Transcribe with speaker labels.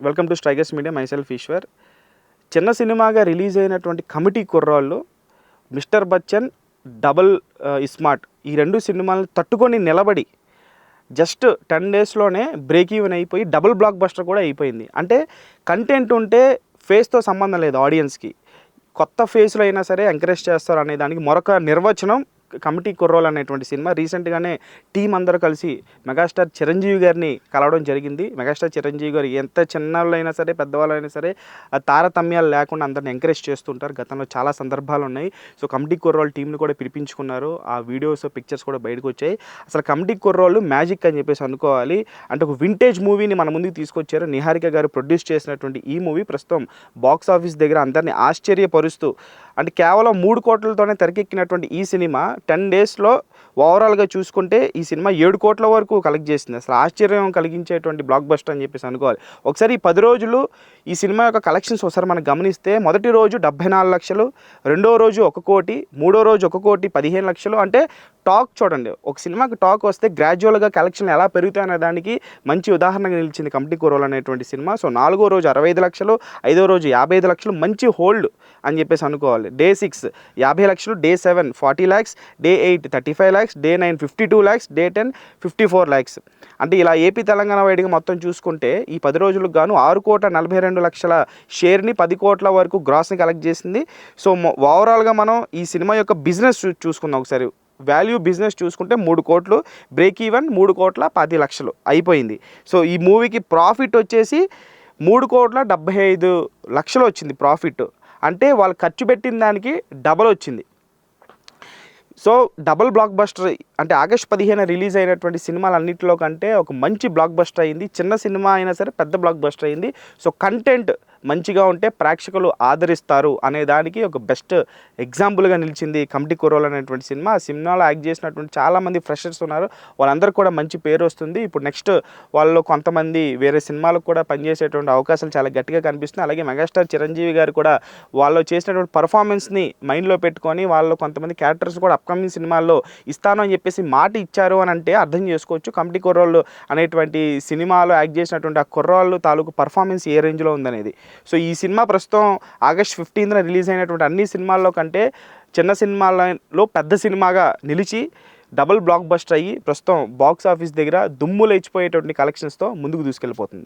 Speaker 1: Welcome to Strigers media myself Eshwar చిన్న సినిమాగా release అయినటువంటి కమిటీ కుర్రాళ్ళు మిస్టర్ బచ్చన్ డబల్ ఇస్మార్ట్ ఈ రెండు సినిమాలను తట్టుకొని నిలబడి జస్ట్ టెన్ డేస్లోనే బ్రేక్ ఈవెన్ అయిపోయి డబుల్ బ్లాక్ బస్టర్ కూడా అయిపోయింది. అంటే కంటెంట్ ఉంటే ఫేస్తో సంబంధం లేదు ఆడియన్స్కి. కొత్త ఫేస్లో అయినా సరే ఎంకరేజ్ చేస్తారు అనే దానికి మరొక నిర్వచనం కమిటీ కుర్రోలు అనేటువంటి సినిమా. రీసెంట్గానే టీం అందరూ కలిసి మెగాస్టార్ చిరంజీవి గారిని కలవడం జరిగింది. మెగాస్టార్ చిరంజీవి గారు ఎంత చిన్నవాళ్ళైనా సరే పెద్దవాళ్ళైనా సరే తారతమ్యాలు లేకుండా అందరిని ఎంకరేజ్ చేస్తుంటారు. గతంలో చాలా సందర్భాలు ఉన్నాయి. సో కమిటీ కుర్రోళ్ళు టీంని కూడా పిలిపించుకున్నారు. ఆ వీడియోస్ పిక్చర్స్ కూడా బయటకు వచ్చాయి. అసలు కమిటీ కుర్రోళ్ళు మ్యాజిక్ అని చెప్పేసి అనుకోవాలి. అంటే ఒక వింటేజ్ మూవీని మన ముందుకు తీసుకొచ్చారు. నిహారిక గారు ప్రొడ్యూస్ చేసినటువంటి ఈ మూవీ ప్రస్తుతం బాక్స్ ఆఫీస్ దగ్గర అందరినీ ఆశ్చర్యపరుస్తూ అంటే కేవలం మూడు కోట్లతోనే తెరకెక్కినటువంటి ఈ సినిమా టెన్ డేస్లో ఓవరాల్గా చూసుకుంటే ఈ సినిమా ఏడు కోట్ల వరకు కలెక్ట్ చేసింది. అసలు ఆశ్చర్యం కలిగించేటువంటి బ్లాక్ బస్టర్ అని చెప్పేసి అనుకోవాలి. ఒకసారి ఈ పది రోజులు ఈ సినిమా యొక్క కలెక్షన్స్ ఒకసారి మనం గమనిస్తే మొదటి రోజు డెబ్బై నాలుగు లక్షలు రెండో రోజు ఒక కోటి మూడో రోజు ఒక కోటి పదిహేను లక్షలు అంటే టాక్ చూడండి. ఒక సినిమాకి టాక్ వస్తే గ్రాడ్యువల్గా కలెక్షన్ ఎలా పెరుగుతాయనే దానికి మంచి ఉదాహరణగా నిలిచింది కమిటీ కూరలు అనేటువంటి సినిమా. సో నాలుగో రోజు అరవై ఐదు లక్షలు ఐదో రోజు యాభై ఐదు లక్షలు మంచి హోల్డ్ అని చెప్పేసి అనుకోవాలి. డే సిక్స్ యాభై లక్షలు day seven forty lakhs day eight thirty five lakhs day nine fifty two lakhs day ten fifty four lakhs అంటే ఇలా ఏపీ తెలంగాణ వైడ్గా మొత్తం చూసుకుంటే ఈ పది రోజులకు గాను ఆరు కోట్ల నలభై రెండు లక్షల షేర్ని పది కోట్ల వరకు గ్రాస్ని కలెక్ట్ చేసింది. సో ఓవరాల్గా మనం ఈ సినిమా యొక్క బిజినెస్ చూ- చూసుకుందాం ఒకసారి. వాల్యూ బిజినెస్ చూసుకుంటే మూడు కోట్లు బ్రేక్ ఈవెన్ మూడు కోట్ల పది లక్షలు అయిపోయింది. సో ఈ మూవీకి ప్రాఫిట్ వచ్చేసి మూడు కోట్ల డెబ్బై ఐదు లక్షలు వచ్చింది ప్రాఫిట్. అంటే వాళ్ళు ఖర్చు పెట్టిన దానికి డబల్ వచ్చింది. సో డబుల్ బ్లాక్ బస్టర్ అంటే ఆగస్ట్ పదిహేను రిలీజ్ అయినటువంటి సినిమాలు అన్నింటిలో కంటే ఒక మంచి బ్లాక్ బస్టర్ అయింది. చిన్న సినిమా అయినా సరే పెద్ద బ్లాక్ బస్టర్ అయింది. సో కంటెంట్ మంచిగా ఉంటే ప్రేక్షకులు ఆదరిస్తారు అనే దానికి ఒక బెస్ట్ ఎగ్జాంపుల్గా నిలిచింది కమిటీ కుర్రోలు అనేటువంటి సినిమా. ఆ సినిమాలో యాక్ట్ చేసినటువంటి చాలామంది ఫ్రెషర్స్ ఉన్నారు. వాళ్ళందరూ కూడా మంచి పేరు వస్తుంది. ఇప్పుడు నెక్స్ట్ వాళ్ళు కొంతమంది వేరే సినిమాలకు కూడా పనిచేసేటువంటి అవకాశాలు చాలా గట్టిగా కనిపిస్తున్నాయి. అలాగే మెగాస్టార్ చిరంజీవి గారు కూడా వాళ్ళు చేసినటువంటి పర్ఫార్మెన్స్ని మైండ్లో పెట్టుకొని వాళ్ళు కొంతమంది క్యారెక్టర్స్ కూడా అప్కమింగ్ సినిమాల్లో ఇస్తాను అని చెప్పేసి మాట ఇచ్చారు అని అంటే అర్థం చేసుకోవచ్చు. కమిటీ కుర్రోళ్ళు అనేటువంటి సినిమాలో యాక్ట్ చేసినటువంటి ఆ కుర్రాళ్ళు తాలూకు పర్ఫార్మెన్స్ ఏ రేంజ్లో ఉందనేది. సో ఈ సినిమా ప్రస్తుతం ఆగస్ట్ ఫిఫ్టీన్త్న రిలీజ్ అయినటువంటి అన్ని సినిమాల్లో కంటే చిన్న సినిమాలలో పెద్ద సినిమాగా నిలిచి డబుల్ బ్లాక్ బస్టర్ అయ్యి ప్రస్తుతం బాక్స్ ఆఫీస్ దగ్గర దుమ్ము లేచిపోయేటువంటి కలెక్షన్స్తో ముందుకు దూసుకెళ్ళిపోతుంది.